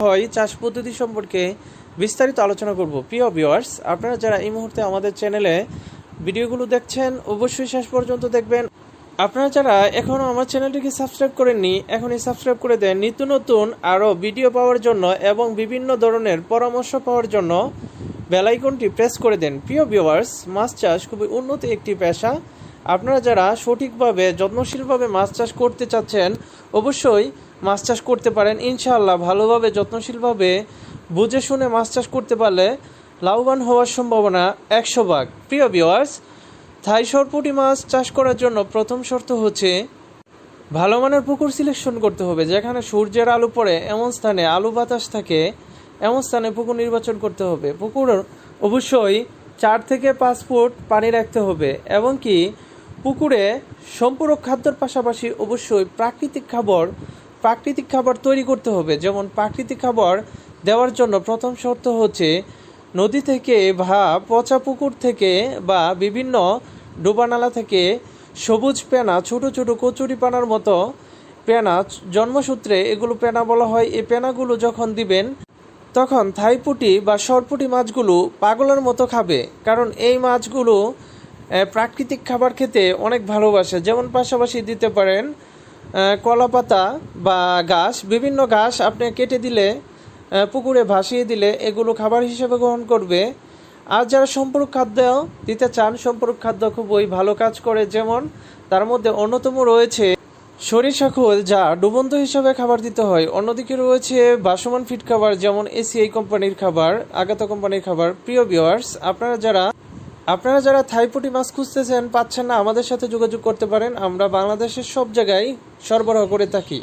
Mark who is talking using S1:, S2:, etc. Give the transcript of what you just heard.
S1: হয় চাষ পদ্ধতি সম্পর্কে বিস্তারিত আলোচনা করব। প্রিয় ভিউয়ার্স আপনারা যারা এই মুহূর্তে আমাদের চ্যানেলে ভিডিওগুলো দেখছেন, অবশ্যই শেষ পর্যন্ত দেখবেন। আপনারা যারা এখনও আমার চ্যানেলটিকে সাবস্ক্রাইব করেননি, এখনই সাবস্ক্রাইব করে দেন। নিত্য নতুন আরও ভিডিও পাওয়ার জন্য এবং বিভিন্ন ধরনের পরামর্শ পাওয়ার জন্য বেলাইকনটি প্রেস করে দেন। প্রিয় ভিউয়ার্স মাছ চাষ খুবই উন্নত একটি পেশা। আপনারা যারা সঠিকভাবে, যত্নশীলভাবে মাছ চাষ করতে চাচ্ছেন, অবশ্যই মাছ চাষ করতে পারেন। ইনশাআল্লাহ ভালোভাবে, যত্নশীলভাবে বুঝে শুনে মাছ চাষ করতে পারলে লাভবান হওয়ার সম্ভাবনা একশো ভাগ। প্রিয় ভিউয়ার্স থাই সরপুটি মাছ চাষ করার জন্য প্রথম শর্ত হচ্ছে ভালো মানের পুকুর সিলেকশন করতে হবে। যেখানে সূর্যের আলো পড়ে, এমন স্থানে আলু বাতাস থাকে, এমন স্থানে পুকুর নির্বাচন করতে হবে। পুকুর অবশ্যই চার থেকে পাঁচ ফুট পানি রাখতে হবে এবং কি পুকুরে সম্পূরক খাদ্যর পাশাপাশি অবশ্যই প্রাকৃতিক খাবার প্রাকৃতিক খাবার তৈরি করতে হবে। যেমন প্রাকৃতিক খাবার দেওয়ার জন্য প্রথম শর্ত হচ্ছে নদী থেকে বা পচা পুকুর থেকে বা বিভিন্ন ডোবানালা থেকে সবুজ পেনা, ছোট ছোট কচুরি পানার মতো পেনা, জন্মসূত্রে এগুলো পেনা বলা হয়। এই পেনাগুলো যখন দিবেন, তখন থাইপুটি বা সরপুটি মাছগুলো পাগলের মতো খাবে। কারণ এই মাছগুলো প্রাকৃতিক খাবার খেতে অনেক ভালোবাসে। যেমন পাশাপাশি দিতে পারেন কলা পাতা বা ঘাস। বিভিন্ন ঘাস আপনি কেটে দিলে পুকুরে ভাসিয়ে দিলে এগুলো খাবার হিসেবে গ্রহণ করবে। আর যারা সম্পূরক খাদ্য দিতে চান, সম্পূরক খাদ্য খুবই ভালো কাজ করে। যেমন তার মধ্যে অন্যতম রয়েছে সরিষা খোল, যা ডুবন্ত হিসাবে খাবার দিতে হয়। অন্যদিকে রয়েছে বাসমান ফিট খাবার, যেমন এসিআই কোম্পানির খাবার, আগাতা কোম্পানির খাবার। প্রিয় ভিউয়ার্স, আপনারা যারা আপনারা যারা থাইপুটি মাছ খুঁজতেছেন, পাচ্ছেন না, আমাদের সাথে যোগাযোগ করতে পারেন। আমরা বাংলাদেশের সব জায়গায় সরবরাহ করে থাকি।